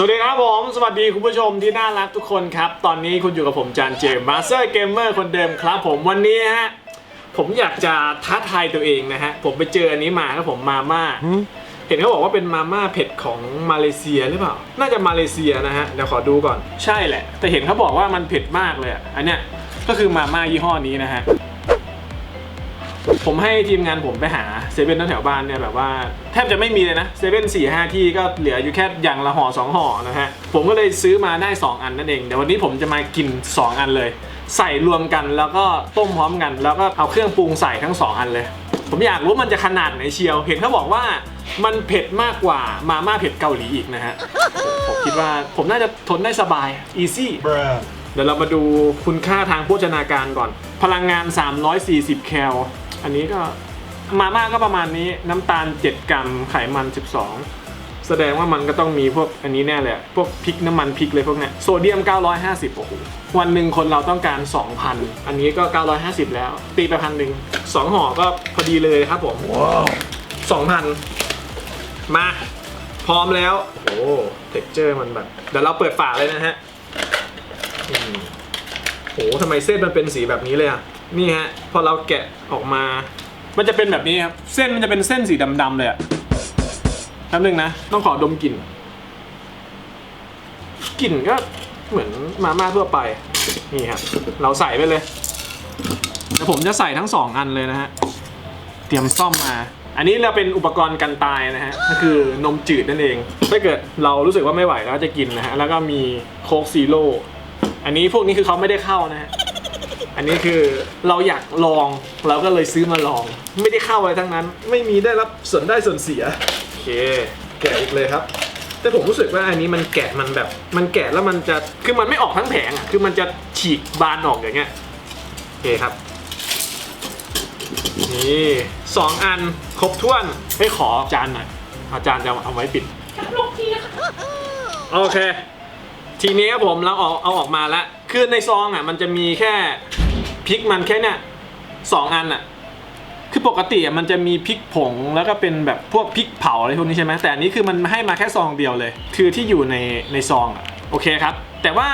สวัสดีครับผม สวัสดีคุณผู้ชมที่น่ารักทุกคนครับ ตอนนี้คุณอยู่กับผมจานเจมมาสเตอร์เกมเมอร์คนเดิมครับผมวันนี้ฮะผมอยากจะท้าทายตัวเองนะฮะ ผมไปเจออันนี้มาครับผมมาม่าเห็นเขาบอกว่าเป็นมาม่าเผ็ดของมาเลเซียหรือเปล่า น่าจะมาเลเซียนะฮะ เดี๋ยวขอดูก่อน ใช่แหละ แต่เห็นเขาบอกว่ามันเผ็ดมากเลยอะอันเนี้ย ก็คือมาม่ายี่ห้อนี้นะฮะ ผมให้ทีมงานผมไปหาเซเว่นแถวๆบ้านเนี่ยแบบว่าแทบจะไม่มีเลยนะเซเว่นสี่ห้าที่ก็เหลืออยู่แค่อย่างละห่อสองห่อนะฮะผมก็เลยซื้อมาได้ 2 อันนั่นเองเดี๋ยววันนี้ผมจะมากิน 2 อันเลย ใส่รวมกันแล้วก็ต้มพร้อมกัน แล้วก็เอาเครื่องปรุงใส่ทั้ง 2 อันเลย ผมอยากรู้มันจะขนาดไหนเชียว เห็นเขาบอกว่ามันเผ็ดมากกว่ามาม่าเผ็ดเกาหลีอีกนะฮะผมคิดว่าผมน่าจะทนได้สบาย easy Bruh. เดี๋ยวเรามาดูคุณค่าทางโภชนาการก่อน พลังงาน 340 แคล อันนี้ก็มาม่าก็ประมาณนี้น้ำตาล 7 กรัมไขมัน 12 แสดงว่ามันก็ต้องมีพวกอันนี้แน่เลยอะพวกพริกน้ำมันพริกเลยพวกเนี้ยโซเดียม 950โอ้โหวันหนึ่งคนเราต้องการ 2,000 อันนี้ก็ 950 แล้ว ตีไปพันหนึ่งสองห่อก็พอดีเลยครับผม Wow. 2,000 มา พร้อมแล้ว โอ้เท็กเจอร์มันแบบเดี๋ยวเราเปิดฝาเลยนะฮะอืมโอ้ทำไมเส้นมันเป็นสีแบบนี้เลยอะ นี่ฮะพอเราแกะออกมา มันจะเป็นแบบนี้ครับ เส้นมันจะเป็นเส้นสีดำๆเลยอะแป๊บนึงนะ ต้องขอดมกลิ่น กลิ่นก็เหมือนมาม่าทั่วไป นี่ครับ เราใส่ไปเลยแล้วผมจะใส่ทั้งสองอันเลยนะฮะ เตรียมซ่อมมา อันนี้เราเป็นอุปกรณ์กันตายนะฮะ ก็คือนมจืดนั่นเอง ถ้าเกิดเรารู้สึกว่าไม่ไหวแล้วจะกินนะฮะ แล้วก็มีโค้กซีโร่ อันนี้พวกนี้คือเขาไม่ได้เข้านะฮะ อันนี้คือเราอยากลองเราก็เลยซื้อมาลอง ไม่ได้เข้าอะไรทั้งนั้น ไม่มีได้รับส่วนได้ส่วนเสียโอเคแกะอีกเลยครับ แต่ผมรู้สึกว่าอันนี้มันแกะมันแบบ มันแกะแล้วมันจะคือมันไม่ออกทั้งแผงอะคือมันจะฉีกบานออกอย่างเงี้ยโอเคครับนี่สองอันครบถ้วนให้ยขอจานหน่อยเอาจานจะเอาไว้ปิดโอเค ทีนี้ครับผมเราเอาเอาออกมาแล้วคือในซองอะมันจะมีแค่ พริกมันแค่เนี่ยสองอันอะคือปกติอะมันจะมีพริกผงแล้วก็เป็นแบบพวกพริกเผาอะไรพวกนี้ใช่ไหมแต่อันนี้คือมันให้มาแค่ซองเดียวเลย คือที่อยู่ในในซองอะโอเคครับ แต่ว่า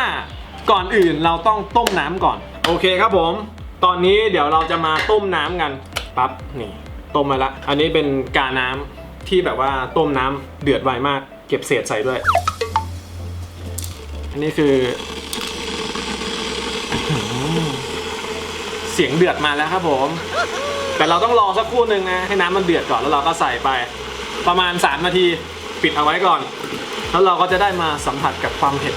ก่อนอื่นเราต้องต้มน้ำก่อน โอเคครับผม ตอนนี้เดี๋ยวเราจะมาต้มน้ำกันปั๊บนี่ต้มมาละ อันนี้เป็นกาน้ำที่แบบว่าต้มน้ำเดือดไวมาก เก็บเศษใส่ด้วย อันนี้คือ เสียงเดือดมาแล้วครับผม แต่เราต้องรอสักครู่หนึ่งนะให้น้ำมันเดือดก่อนแล้วเราก็ใส่ไป ประมาณ 3 นาทีปิดเอาไว้ก่อน แล้วเราก็จะได้มาสัมผัสกับความเผ็ด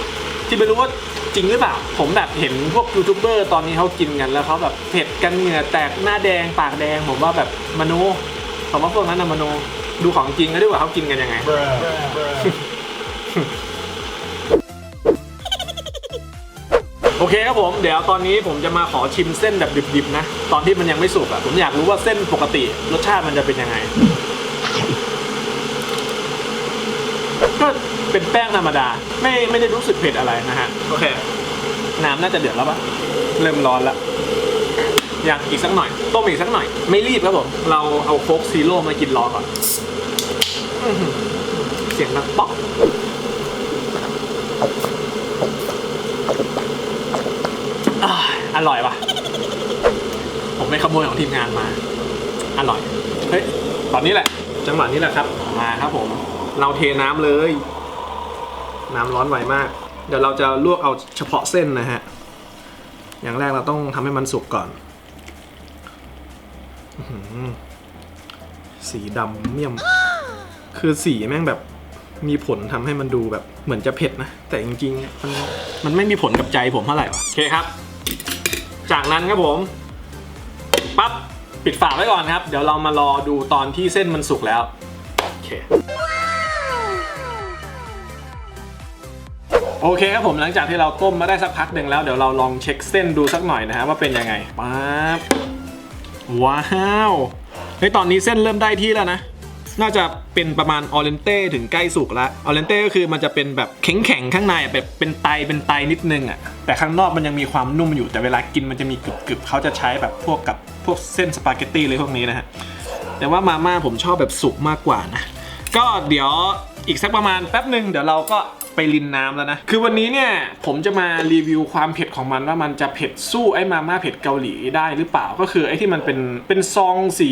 ที่ไม่รู้ว่าจริงหรือเปล่าผมแบบเห็นพวกยูทูบเบอร์ตอนนี้เขากินกันแล้วเขาแบบเผ็ดกันเหงื่อแตกหน้าแดงปากแดงผมว่าแบบมโนผมว่าพวกนั้นนะมโนดูของจริงก็ดีกว่าเขากินกันยังไง โอเคครับผมเดี๋ยวตอนนี้ผมจะมาขอชิมเส้นแบบดิบๆนะ ตอนที่มันยังไม่สุกอะผมอยากรู้ว่าเส้นปกติรสชาติมันจะเป็นยังไง ก็เป็นแป้งธรรมดา ไม่ไม่ได้รู้สึกเผ็ดอะไรนะฮะ โอเค น้ำน่าจะเดือดแล้วปะเริ่มร้อนแล้วยังอีกสักหน่อย ต้มอีกสักหน่อย ไม่รีบครับผม เราเอาโค้กซีโร่มากินรอก่อนเสียงดังป๊อก อ่าอร่อยว่ะผมไปขโมยของทีมงานมา อร่อย เฮ้ย ตอนนี้แหละ จังหวะนี้แหละครับ มาครับผม เราเทน้ำเลย น้ำร้อนไวมาก เดี๋ยวเราจะลวกเอาเฉพาะเส้นนะฮะ อย่างแรกเราต้องทำให้มันสุกก่อนอื้อหือสีดำเมี่ยม คือสีแม่งแบบมีผลทำให้มันดูแบบเหมือนจะเผ็ดนะ แต่จริงๆ มันมันไม่มีผลกับใจผมเท่าไหร่วะโอเคครับ จากนั้นครับผมปั๊บปิดฝาไว้ก่อนครับ เดี๋ยวเรามารอดูตอนที่เส้นมันสุกแล้วโอเคโอเคครับผมหลังจากที่เราต้มมาได้สักพักหนึ่งแล้วเดี๋ยวเราลองเช็คเส้นดูสักหน่อยนะฮะว่าเป็นยังไงปั๊บว้าวเฮ้ยตอนนี้เส้นเริ่มได้ที่แล้วนะ น่าจะเป็นประมาณออเรนเต้ถึงใกล้สุกแล้วออเรนเต้ก็คือมันจะเป็นแบบแข็งแข้างในอะแบบเป็นไตเป็นไตนิดนึงอะแต่ข้างนอกมันยังมีความนุ่มอยู่แต่เวลากินมันจะมีกรึบๆเขาจะใช้แบบพวกกับพวกเส้นสปาเกตตี้เลยพวกนี้นะฮะแต่ว่ามาม่าผมชอบแบบสุกมากกว่านะก็เดี๋ยวอีกสักประมาณแป๊บหนึ่งเดี๋ยวเราก็ ไปรินน้ำแล้วนะ คือวันนี้เนี่ยผมจะมารีวิวความเผ็ดของมันว่ามันจะเผ็ดสู้ไอ้มาม่าเผ็ดเกาหลีได้หรือเปล่า ก็คือไอ้ที่มันเป็นเป็นซองสี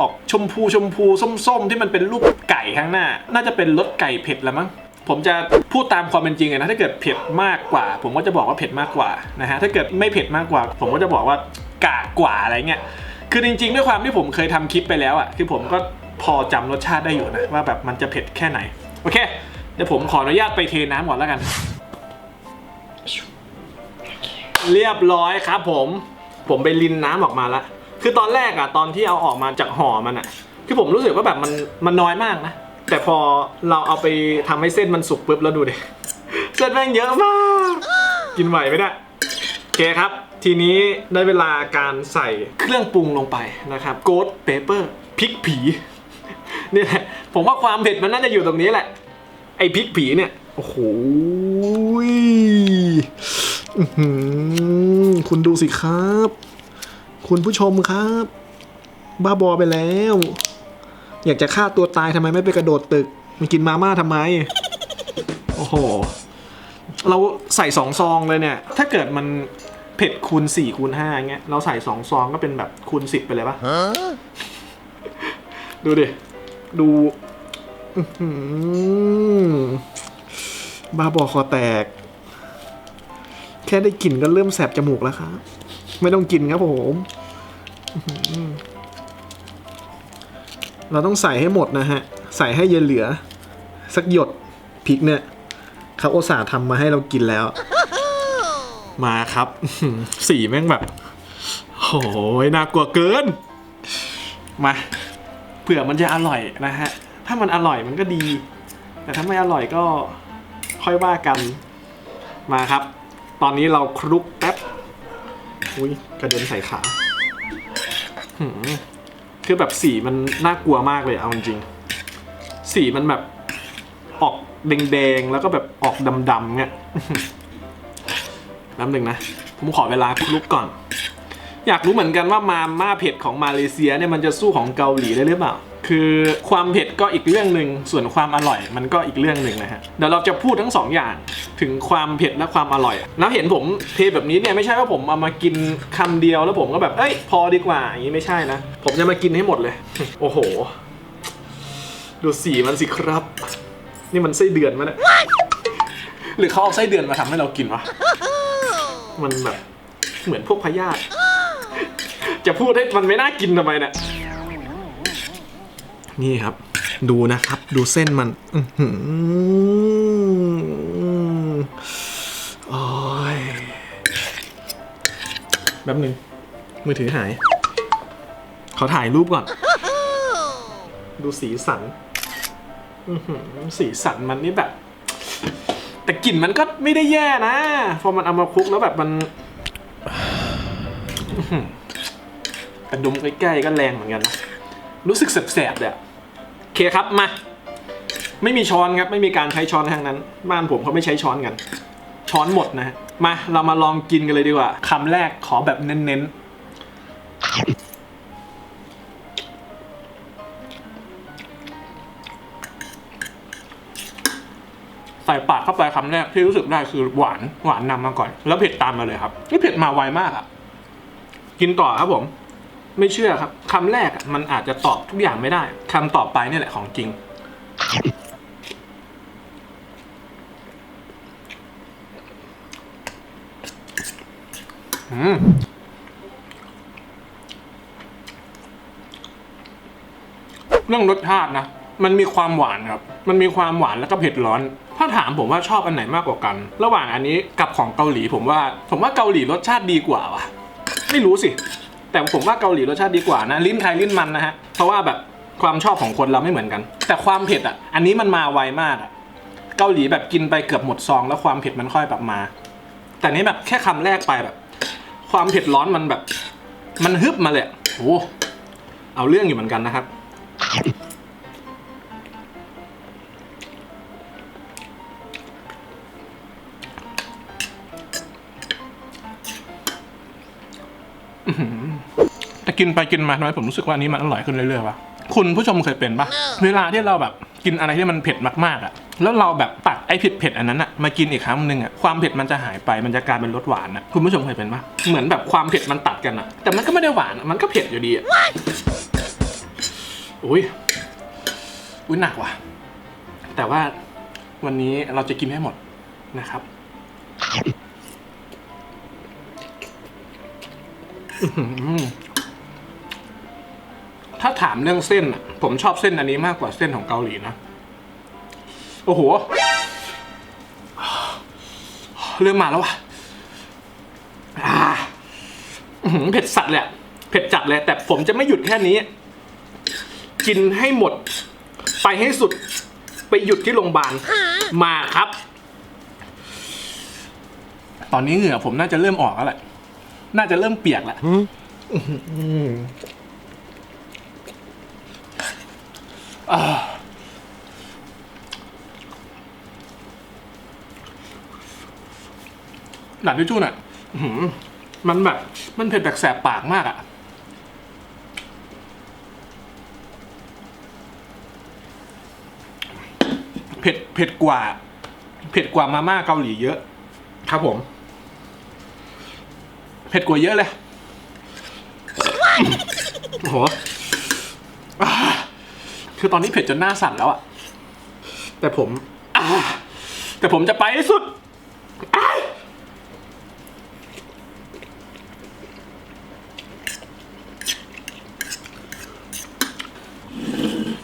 ออกชมพูชมพูส้มๆ ที่มันเป็นรูปไก่ข้างหน้า น่าจะเป็นรสไก่เผ็ดละมั้งผมจะพูดตามความเป็นจริงเลยนะถ้าเกิดเผ็ดมากกว่า ผมก็จะบอกว่าเผ็ดมากกว่านะฮะถ้าเกิดไม่เผ็ดมากกว่า ผมก็จะบอกว่ากากกว่าอะไรเงี้ยคือจริงๆ ด้วยความที่ผมเคยทำคลิปไปแล้วอะ่ะคือผมก็พอจำรสชาติได้อยู่นะว่าแบบมันจะเผ็ดแค่ไหนโอเค เดี๋ยวผมขออนุญาตไปเทน้ำก่อนแล้วกัน เรียบร้อยครับผม ผมไปรินน้ำออกมาล้วคือตอนแรกอะตอนที่เอาออกมาจากห่อมันอะคือผมรู้สึกว่าแบบมันมันน้อยมากนะ แต่พอเราเอาไปทำให้เส้นมันสุกปุ๊บแล้วดูดิ เส้นแม่งเยอะมาก กินไหวไหมเนี่ยโอเคครับ ทีนี้ได้เวลาการใส่เครื่องปรุงลงไปนะครับ โกดเปเปอร์พริกผี นี่แหละ ผมว่าความเผ็ดมันน่าจะอยู่ตรงนี้แหละ ไอ้พริกผีเนี่ย โอ้โหยอื้อหือคุณดูสิครับ คุณผู้ชมครับ บ้าบอไปแล้ว อยากจะฆ่าตัวตายทำไมไม่ไปกระโดดตึก มันกินมาม่าทำไม โอ้โห เราใส่สองซองเลยเนี่ย ถ้าเกิดมันเผ็ดคูณสี่คูณห้าเงี้ย เราใส่สองซองก็เป็นแบบคูณสิบไปเลยปะดูดิ ดูอื้อหือ บ้าบอคอแตก แค่ได้กลิ่นก็เริ่มแสบจมูกแล้วครับ ไม่ต้องกินครับผม เราต้องใส่ให้หมดนะฮะ ใส่ให้เย็นเหลือ สักหยดพริกเนี่ยเขาโอตส่าห์ทำมาให้เรากินแล้ว มาครับ สีแม่งแบบโอ้ยน่ากลัวเกิน มาเผื่อมันจะอร่อยนะฮะ ถ้ามันอร่อยมันก็ดี แต่ถ้าไม่อร่อยก็ค่อยว่ากันมาครับ ตอนนี้เราคลุกแป๊บอุ้ยกระเด็นใส่ขาหืมคือแบบสีมันน่ากลัวมากเลยเอาจริงๆสีมันแบบออกแดงๆแล้วก็แบบออกดำๆเงี้ยแป๊บหนึ่งนะผมขอเวลาคลุกก่อน อยากรู้เหมือนกันว่ามาม่าเผ็ดของมาเลเซียเนี่ยมันจะสู้ของเกาหลีได้หรือเปล่า คือความเผ็ดก็อีกเรื่องหนึ่งส่วนความอร่อยมันก็อีกเรื่องหนึ่งนะฮะเดี๋ยวเราจะพูดทั้งสองอย่างถึงความเผ็ดและความอร่อย แล้วเห็นผมเทแบบนี้เนี่ยไม่ใช่ว่าผมเอามากินคำเดียวแล้วผมก็แบบเอ้ยพอดีกว่าอย่างนี้ไม่ใช่นะ ผมจะมากินให้หมดเลย โอ้โห ดูสีมันสิครับ นี่มันไส้เดือนมั้ยเนี่ยหรือเขาเอาไส้เดือนมาทำให้เรากินวะมันแบบเหมือนพวกพยาธิจะพูดให้มันไม่น่ากินทำไมเนี่ย นี่ครับ ดูนะครับ ดูเส้นมันอโอ้ยแป๊บหนึ่งมือถือหาย ขอถ่ายรูปก่อน ดูสีสันสีสันมันนี่แบบ แต่กลิ่นมันก็ไม่ได้แย่นะ พอมันเอามาคลุกแล้วแบบมันอื้อหือแต่ดมใกล้ๆก็แรงเหมือนกันนะ รู้สึกแสบๆเลยอะโอเคครับมา ไม่มีช้อนครับ ไม่มีการใช้ช้อนทางนั้น บ้านผมเขาไม่ใช้ช้อนกัน ช้อนหมดนะฮะมาเรามาลองกินกันเลยดีกว่าคำแรกขอแบบเน้นๆใส่ปากเข้าไปคำแรกที่รู้สึกได้คือหวานหวานนำมาก่อน แล้วเผ็ดตามมาเลยครับนี่เผ็ดมาไวมากอะกินต่อครับผม ไม่เชื่อครับคำแรกอะมันอาจจะตอบทุกอย่างไม่ได้คำต่อไปเนี่ยแหละของจริง อืมเรื่องรสชาตินะ มันมีความหวานครับ มันมีความหวานแล้วก็เผ็ดร้อน ถ้าถามผมว่าชอบอันไหนมากกว่ากัน ระหว่างอันนี้กับของเกาหลีผมว่า ผมว่าเกาหลีรสชาติดีกว่าว่ะ ไม่รู้สิ แต่ผมว่าเกาหลีรสชาติดีกว่านะ ลิ้นใครลิ้นมันนะฮะ เพราะว่าแบบความชอบของคนเราไม่เหมือนกัน แต่ความเผ็ดอะ อันนี้มันมาไวมากอะ เกาหลีแบบกินไปเกือบหมดซอง แล้วความเผ็ดมันค่อยแบบมา แต่นี้แบบแค่คำแรกไปแบบ ความเผ็ดร้อนมันแบบ มันฮึบมาเลยโอ้เอาเรื่องอยู่เหมือนกันนะครับ กินไปกินมาทำไมผมรู้สึกว่าอันนี้มันอร่อยขึ้นเรื่อยๆวะคุณผู้ชมเคยเป็นปะเวลาที่เราแบบกินอะไรที่มันเผ็ดมากๆอะแล้วเราแบบตักไอ้เผ็ดเผ็ดๆอันนั้นอะมากินอีกครั้งหนึ่งอะความเผ็ดมันจะหายไปมันจะกลายเป็นรสหวานอะคุณผู้ชมเคยเป็นปะเหมือนแบบความเผ็ดมันตัดกันอะแต่มันก็ไม่ได้หวานอะมันก็เผ็ดอยู่ดีอะอุ้ยอุ้ยหนักว่ะ แต่ว่าวันนี้เราจะกินให้หมดนะครับอื้อหือ ถ้าถามเรื่องเส้นอะผมชอบเส้นอันนี้มากกว่าเส้นของเกาหลีนะ โอ้โห เริ่มมาแล้วว่ะอ่าอื้อหือเผ็ดสัตว์เลยอะเผ็ดจัดเลย แต่ผมจะไม่หยุดแค่นี้ กินให้หมด ไปให้สุด ไปหยุดที่โรงพยาบาล มาครับ ตอนนี้เหงื่อผมน่าจะเริ่มออกแล้วแหละ น่าจะเริ่มเปียกแล้วอื้อ หืออ่าหนังทิชชู่นอะมันแบบ มันเผ็ดแบบแสบปากมากอะ เผ็ด เผ็ดกว่า เผ็ดกว่ามาม่าเกาหลีเยอะ ครับผม เผ็ดกว่าเยอะเลยโอ้โห คือตอนนี้เผ็ดจนหน้าสั่นแล้วอะแต่ผมอ่าแต่ผมจะไปให้สุด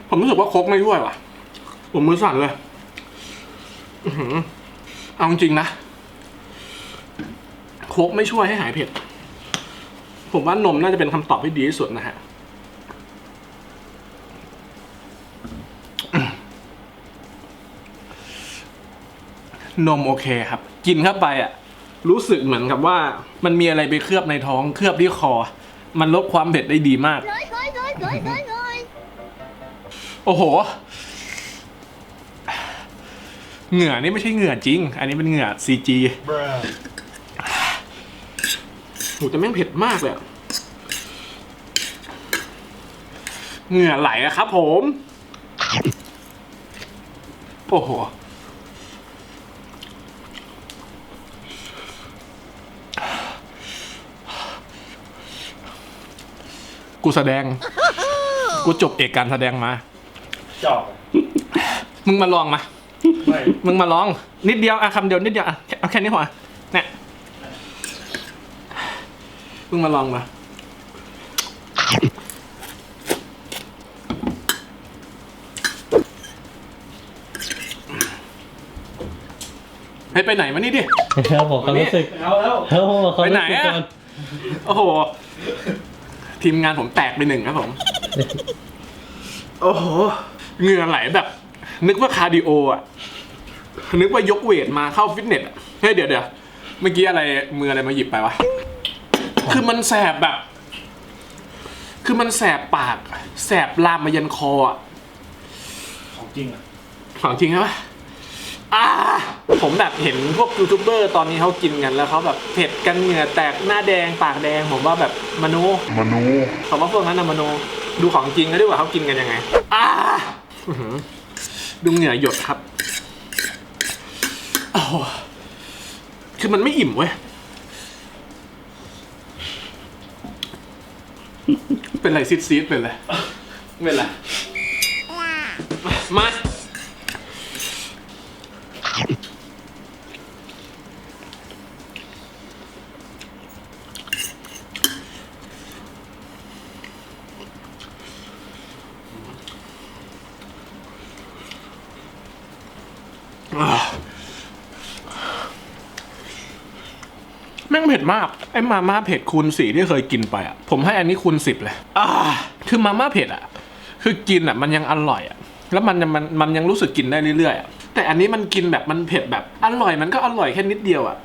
ผมรู้สึกว่าโคกไม่ช่วยว่ะ ผมมือสั่นเลยอื้อหือเอาจริงๆนะ โคกไม่ช่วยให้หายเผ็ด ผมว่านมน่าจะเป็นคำตอบที่ดีที่สุดนะฮะ นมโอเคครับ กินเข้าไปอะ รู้สึกเหมือนกับว่า มันมีอะไรไปเคลือบในท้อง เคลือบที่คอ มันลดความเผ็ดได้ดีมาก โอ้โห เหงื่อนี่ไม่ใช่เหงื่อจริง อันนี้เป็นเหงื่อซีจีโหแต่แม่งเผ็ดมากเลยอะเหงื่อไหลอะครับผม โอ้โห กูแสดง กูจบเอกการแสดงมา จอกมึงมาลองมา ไม่มึงมาลอง นิดเดียวอะคำเดียวนิดเดียวอะเอาแค่นี้พอเนี่ยมึงมาลองมา เฮ้ยไปไหนมานี่ดิครับผมความรู้สึกเอาแล้วครับผมความไปรู้ไหนสึกอะก่อนโอ้โห ทีมงานผมแตกไปหนึ่งครับผม โอ้โห เหงื่อไหลแบบ นึกว่าคาร์ดิโออะ นึกว่ายกเวทมาเข้าฟิตเนสอะเฮ้ยเดี๋ยวเดี๋ยวเมื่อกี้อะไรมืออะไรมาหยิบไปวะ คือมันแสบแบบ คือมันแสบปาก แสบลามมายันคออะของจริงอะของจริงใช่ปะ อ่าผมแบบเห็นพวกยูทูบเบอร์ตอนนี้เขากินกันแล้วเขาแบบเผ็ดกันเหงื่อแตกหน้าแดงปากแดงผมว่าแบบมโนมนูผมว่าพวกนั้นนะมโนดูของจริงก็ดีกว่าเขากินกันยังไงอ่าอื้อหือดูเหงื่อหยดครับโอ้โหคือมันไม่อิ่มเว้ย เป็นไรซิดซีดเป็นไร เป็นไร มาอ่าแม่งเผ็ดมาก ไอ้มาม่าเผ็ดคูณสี่ที่เคยกินไปอะผมให้อันนี้คูณสิบเลยอ่าคือมาม่าเผ็ดอะ คือกินอะมันยังอร่อยอะแล้วมันยังมันมันยังรู้สึกกินได้เรื่อยๆอะแต่อันนี้มันกินแบบมันเผ็ดแบบอร่อยมันก็อร่อยแค่นิดเดียวอะ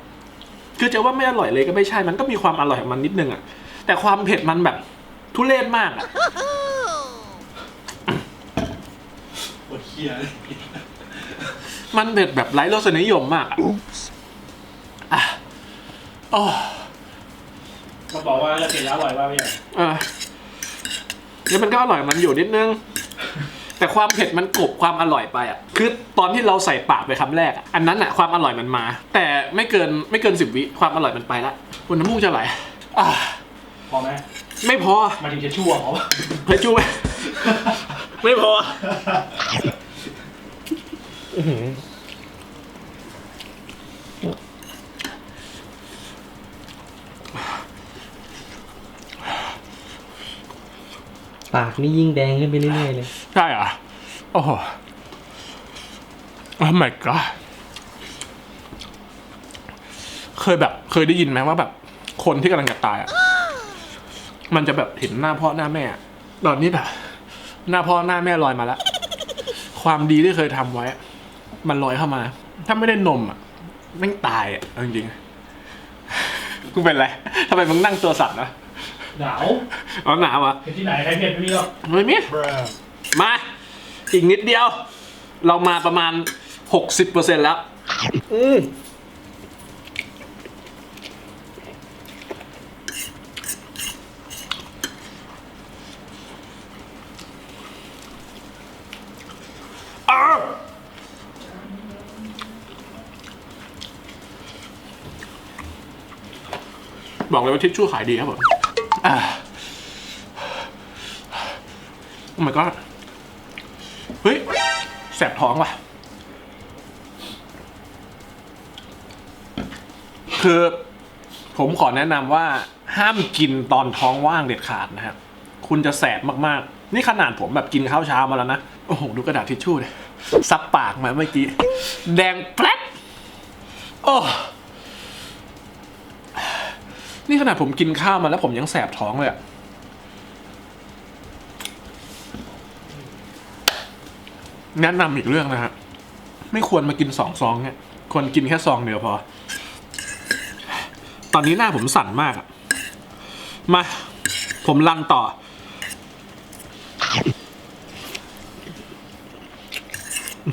คือจะว่าไม่อร่อยเลยก็ไม่ใช่มันก็มีความอร่อยของมันนิดนึงอะแต่ความเผ็ดมันแบบทุเรศมากอะปวดเคียเลยมันเผ็ดแบบไร้รสนิยมมากอะ อะโอ้ มาบอกว่าจะเผ็ดแล้วอร่อยว่าไม่ใช่เออแล้วมันก็อร่อยมันอยู่นิดนึงแแต่ความเผ็ดมันกลบความอร่อยไปอะ คือตอนที่เราใส่ปากไปคำแรกอะอันนั้นอะความอร่อยมันมา แต่ไม่เกินไม่เกินสิบวิความอร่อยมันไปละคุณน้ำมูกจะไหลอ่าพอไหมไม่พอมาถึงจะชั่วเขาเฮ้ยจูไหมไม่พอ อื้อหือ ปากนี่ยิ่งแดงขึ้นไปเรื่อยๆเลยใช่เหรอโอ้โห oh my god เคยแบบ เคยได้ยินไหมว่าแบบ คนที่กำลังจะตายอะมันจะแบบเห็นหน้าพ่อหน้าแม่อะตอนนี้แบบ หน้าพ่อหน้าแม่ลอยมาแล้ว ความดีที่เคยทำไว้อะมันลอยเข้ามา ถ้าไม่ได้นมอะแม่งตายอะเอาจริงๆมึงเป็นไรทำไมมึงนั่งตัวสั่นนะ หนาวอ๋อหนาวอะเผ็ดที่ไหนใครเผ็ดไม่มีหรอกไม่มีมา อีกนิดเดียว เรามาประมาณ 60%แล้ว อืมอ้าวบอกเลยว่าทิชชู่ขายดีครับผม อ่าโอ้ my god เฮ้ย แสบท้องว่ะ คือผมขอแนะนำว่าห้ามกินตอนท้องว่างเด็ดขาดนะครับ คุณจะแสบมากๆ นี่ขนาดผมแบบกินข้าวเช้ามาแล้วนะ โอ้โห ดูกระดาษทิชชู่เลยซับปากมาเมื่อกี้ แดงแปลดโอ้ นี่ขนาดผมกินข้าวมาแล้วผมยังแสบท้องเลยอะแนะนำอีกเรื่องนะฮะ ไม่ควรมากินสองซองเนี่ย ควรกินแค่ซองเดียวพอ ตอนนี้หน้าผมสั่นมากอะมา ผมรันต่อ อื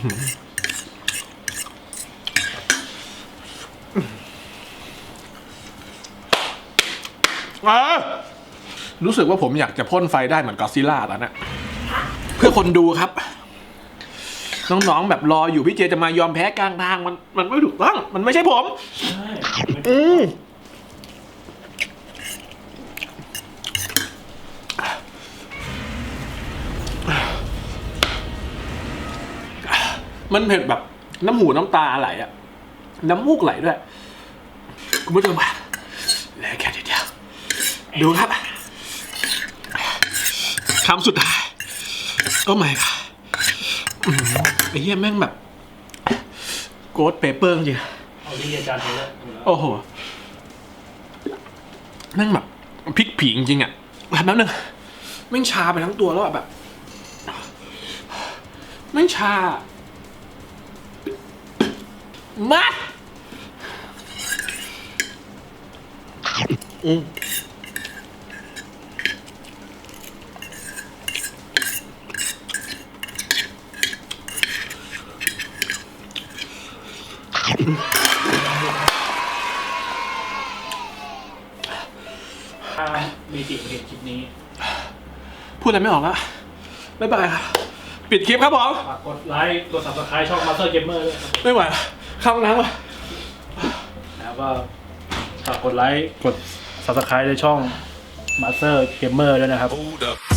อหืออรู้สึกว่าผมอยากจะพ่นไฟได้เหมือนกอซิล่าตอนนี้เพื่อคนดูครับ น้องๆแบบรออยู่พี่เจจะมายอมแพ้กลางทางมันมันไม่ถูกต้อง มันไม่ใช่ผม อืมมันเผ็ดแบบน้ำหูน้ำตาไหลอะน้ำมูกไหลด้วย คุณผู้ชมอะเหลือแค่นิดเดียว ดูครับคำสุดท้าย โอ้ my god อื้อหือไอ้เหี้ยแม่งแบบโกดเปเปอร์จริงเอาที่อาจารย์ไปแล้วโอ้โห แม่งแบบพลิกผีจริงๆอะแบบนั้นนึงแม่งชาไปทั้งตัวแล้วอะแบบแม่งชา มาอืม ถ้ามีติเห็นคลิปนี้พูดอะไรไม่ออกแล้วบ๊ายบายครับ ปิดคลิปครับผม ฝากกดไลค์กด subscribe ช่อง Master Gamer ด้วยครับไม่ไหวแล้วเข้าห้องน้ำว่ะ แล้วก็ฝากกดไลค์กด subscribe ในช่อง Master Gamer ด้วยนะครับ Hold up.